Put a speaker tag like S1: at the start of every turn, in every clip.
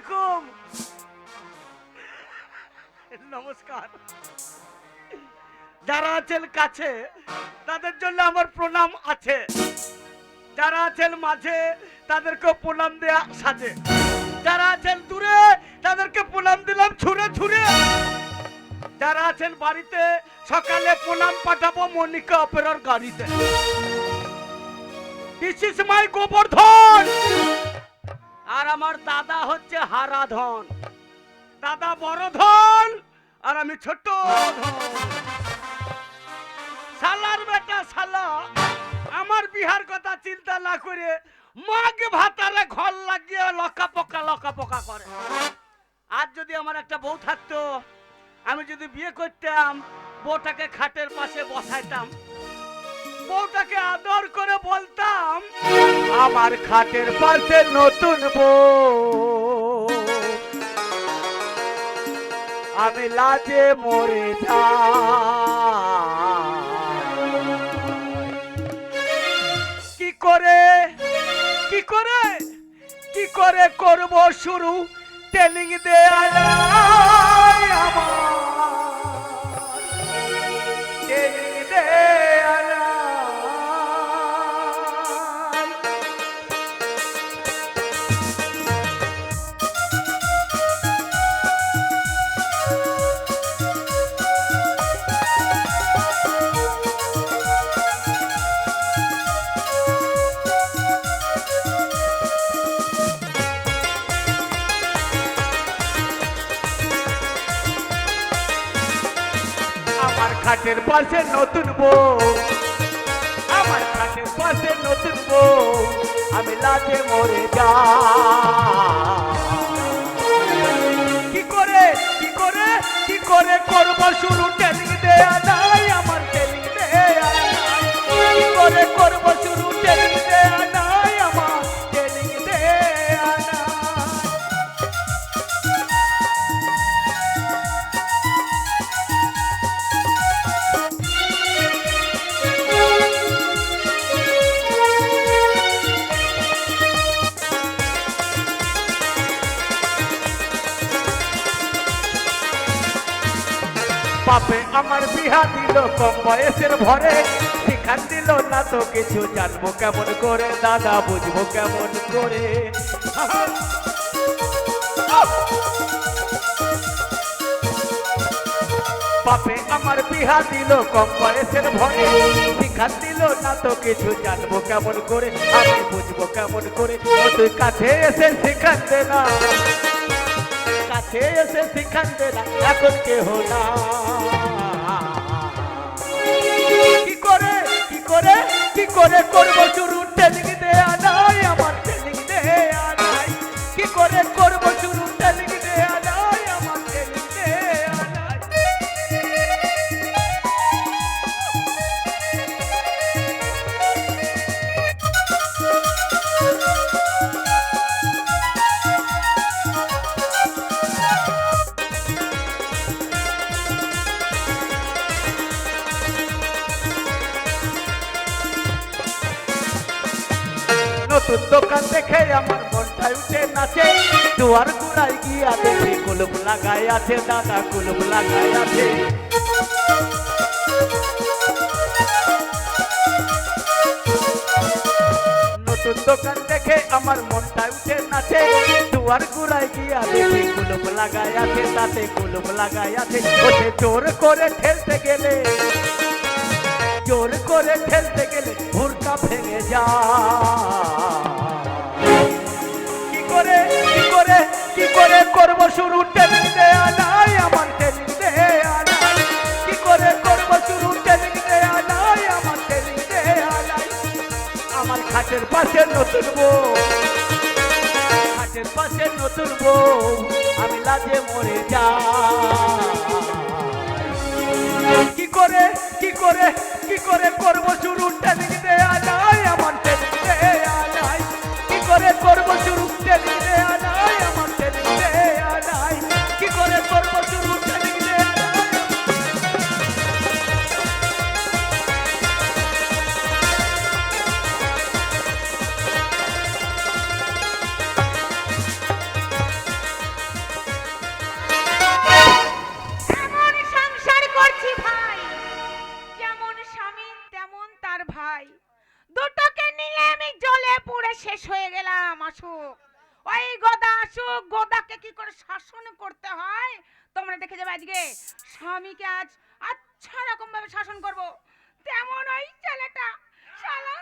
S1: আলাইকুম। নমস্কার। যারা আছেন কাছে, তাদের জন্য আমার প্রণাম আছে। যারা আছেন মাঝে তাদেরকে প্রণাম দেয়া সাজে। যারা আছেন দূরে, তাদেরকে প্রণাম দিলাম ছুঁড়ে ছুঁড়ে। যারা আছেন বাড়িতে, সকালে প্রণাম পাঠাবো মনিকা অপেরার গাড়িতে। This is my Govardhan. আর আমার দাদা হচ্ছে হারাধন। দাদা বড় ধন, আর আমি ছোট ধন। সালার বেটা সালা, আমার বিহার কথা চিন্তা না করে মাগ ভাতারে ঘর লাগিয়ে লকা পোকা লকা পোকা করে। আজ যদি আমার একটা বউ থাকতো, আমি যদি বিয়ে করতাম, বউটাকে খাটের পাশে বসাইতাম বউটাকে আদর করে বলতাম আমার খাটের পাশে নতুন বউ আমি লাজে মরে যাই কি করে কি করে কি করে করব শুরু টেলিং দেয়া নাই আমার খাটের পাশে নতুন বউ। আমার খাটের পাশে নতুন বউ। আমি লাগে মরে যা। কি করে কি করে কি করে করব শুরু বাপে আমার বিহা দিল কম বয়সের ভরে শিখান দিল না তো কিছু। জানব কেমন করে, দাদা বুঝব কেমন করে। বাপে আমার বিহা দিল কম বয়সের ভরে শিখান দিল না তো কিছু। জানব কেমন করে, আমি বুঝব কেমন করে। তুই কাছে এসে শিখান দে না। কাছে এসে শিখান দে না, এখন কেহ না কি করে দুয়ার গুড়াই গিয়া দেখি কুলুপ লাগাই আছে, দাদা কুলুপ লাগাই আছে। নতুন দোকান দেখে আমার মনটা উঠে নাচে, দুয়ার গুড়াই গিয়া দেখি কুলুপ লাগাই আছে, তাতে কুলুপ লাগাই আছে। ওতে জোর করে ঠেলতে গেলে, জোর করে ঠেলতে গেলে ভুরকা ভেঙে যা খাটের পাশে নতুন বউ। খাটের পাশে নতুন বউ, আমি লাজে মরে যা কি করে কি করে কি করে করব শুরু ট্রেনিং দেয়া
S2: গদাকে কি করে শাসন করতে হয়? তোমরা দেখে যাবে আজকে। স্বামীকে আজ আচ্ছা রকম ভাবে শাসন করব। তেমন ওই ছেলেটা শালা।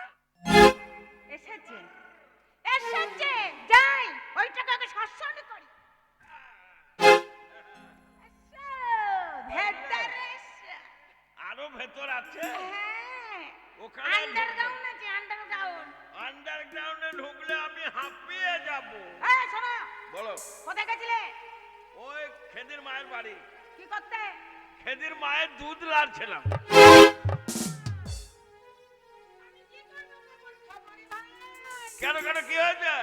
S2: এসেছে। এসেছে। যাই ওইটাকে আগে শাসন করি। ভেতরে
S3: আরও ভেতর আছে?
S2: হ্যাঁ।
S3: ওখানে
S2: আন্ডারগ্রাউন্ড
S3: হাঁপিয়ে যাব।
S2: এই শোনো।
S3: বলো।
S2: কোথায় গেছিলে?
S3: ওই খেদির মায়ের বাড়ি।
S2: কি করতে?
S3: খেদির মায়ের দুধ লাড়ছিলাম। কেন কেন কি হয়েছে?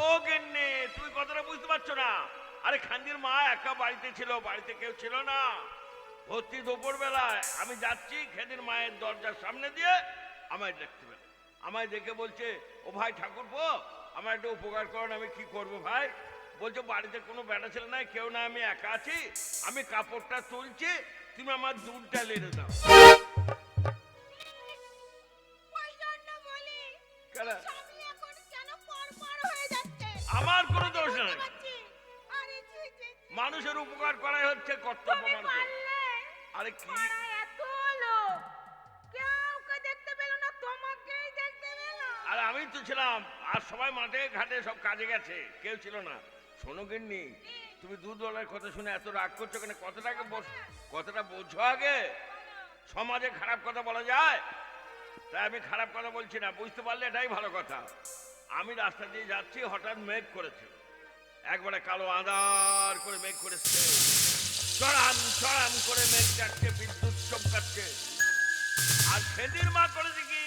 S3: ও গিন্নি তুই কথাটা বুঝতে পারছ না। আরে খান্দির মা একা বাড়িতে ছিল বাড়িতে কেউ ছিল না। ভর্তি দুপুর বেলায় আমি যাচ্ছি খেদির মায়ের দরজার সামনে দিয়ে আমায় দেখতে পেল। আমায় দেখে বলছে ও ভাই ঠাকুরপো আমার একটা উপকার করেন আমি কি করব ভাই? বলছে বাড়িতে কোনো বেটা ছেলে নাই কেউ না আমি একা আছি আমি কাপড়টা তুলছি তুমি আমার দুধটা লেড়ে দাও। আমার কোনো দোষ নাই। মানুষের উপকার করাই হচ্ছে কর্তব্য মানুষের। আরে কি?
S2: এত লোক। দেখতে পেল না তোমাকেই দেখতে পেল।
S3: আর আমি তো ছিলাম আর সবাই মাঠে ঘাটে সব কাজে গেছে কেউ ছিল না। শোনো গিন্নি তুমি দুধওয়ালার কথা শুনে এত রাগ করছ কেন? কথাটাকে বস- কথাটা বোঝো আগে? সমাজে খারাপ কথা বলা যায়? তাই আমি খারাপ কথা বলছি না বুঝতে পারলে এটাই ভালো কথা। আমি রাস্তা দিয়ে যাচ্ছি হঠাৎ মেঘ করেছে। একবারে কালো আঁধার করে মেঘ করেছে। চড়ান চড়ান করে মেঘ যাচ্ছে, বিদ্যুৎ চমকাচ্ছে। আর সেদিন মা করেছে কি,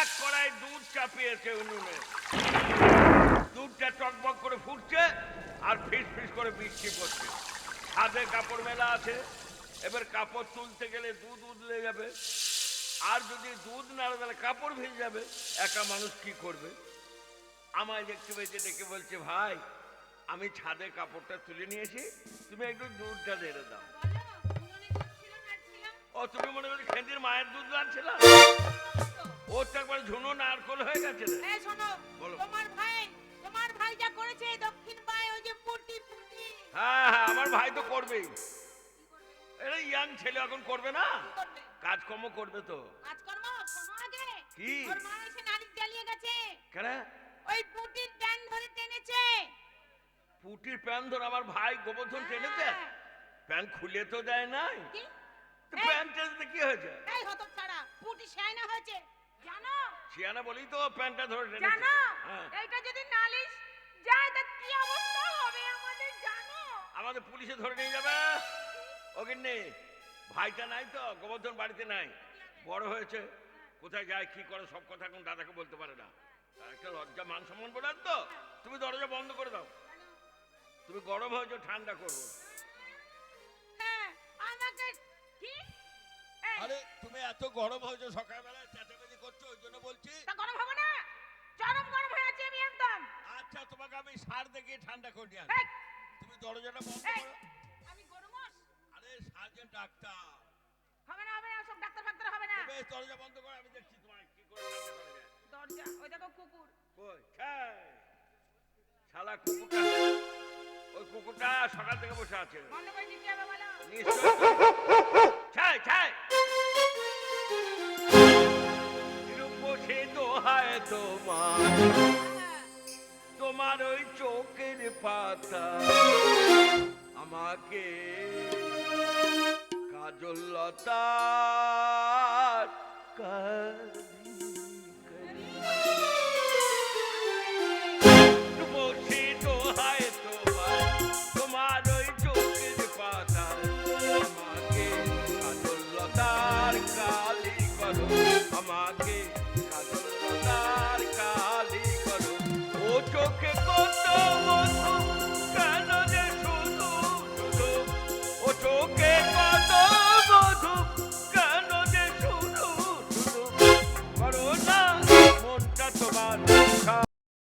S3: এক কড়াই দুধ চাপিয়েছে উনুনে। দুধটা টকবক করে ফুটছে আর ফিস ফিস করে বৃষ্টি পড়ছে। হাতে কাপড় মেলা আছে, এবার কাপড় তুলতে গেলে দুধ উদলে যাবে। আর যদি দুধ না হলে তাহলে কাপড় ভিজে যাবে। একা মানুষ কি করবে? আমায় দেখতে পেয়েছে ডেকে বলছে, ভাই আমি ছাদে কাপড়টা তুলে নিয়েছি। তুমি একটু দুধটা ঢেলে দাও। ও তুমি মনে করছ খেদির মায়ের দুধ লাগছিল ওর তো একবার ঝুনো নারকল হয়ে গেছে। বলো।
S2: তোমার ভাই তোমার ভাই যা করেছে দক্ষিণ পায়ে ওই যে পুটি পুটি।
S3: হ্যাঁ হ্যাঁ আমার ভাই তো করবেই। এটা ইয়াং ছেলে এখন করবে না? কাজকর্ম করবে তো।
S2: কাজকর্ম? শোনো আগে।
S3: কি?
S2: ওর মা এসে নালিশ জ্বালিয়ে গেছে।
S3: কেন?
S2: ওই পুটির প্যান ধর?
S3: আমার ভাই গোবর্ধন টেনেছে
S2: হ্যাঁ।
S3: প্যান খুলে তো দেয় নাই।
S2: কি?
S3: তো
S2: এই-
S3: প্যান টেনেছে কি হয়েছে?
S2: এই হতপ ছাড়া পুটি শাইনা হয়েছে। জানো?
S3: শিয়ানা বলি তো প্যানটা ধরে টেনেছে
S2: জানো?
S3: হ্যাঁ।
S2: এইটা যদি নালিশ যায় তা কি অবস্থা হবে আমাদের জানো?
S3: আমাদের পুলিশে ধরে নিয়ে যাবে। ওকে নেই ভাইটা নাই তো গোবর্ধন বাড়িতে নাই। বড় হয়েছে। কোথায় যায় কি করে সব কথা এখন দাদাকে বলতে পারে না। একটা লজ্জা মান সম্মান বলে তো। তুমি দরজা বন্ধ করে দাও। তুমি গরম হয়েছো ঠান্ডা করব
S2: হ্যাঁ আমাকে কি? এই,
S3: আরে তুমি এত গরম হয়েছো সকালবেলায় চেঁচামেচি করছ ওই জন্য বলছি।
S2: তা গরম হবে না। চরম গরম হয়ে আছে আমি একদম।
S3: আচ্ছা তোমাকে আমি সার দেখিয়ে ঠান্ডা করে নিয়ে
S2: এই,
S3: তুমি দরজাটা বন্ধ
S2: এই,
S3: করো।
S2: আমি গরমস
S3: আরে সার্জেন্ট ডাক্তার।
S2: হবে না হবে না সব ডাক্তার ফাক্তার হবে না।
S3: তুমি দরজা বন্ধ করো আমি দেখছি তোমার কি করে ঠান্ডা করা যায়
S2: দরজা ওই দেখো কুকুর।
S3: কই? ছাই! শালা কুকুরটা ওই কুকুরটা সকাল থেকে বসে আছে। তোমার তোমার ওই চোখের পাতা। আমাকে কাজল লতার কালি আমাকে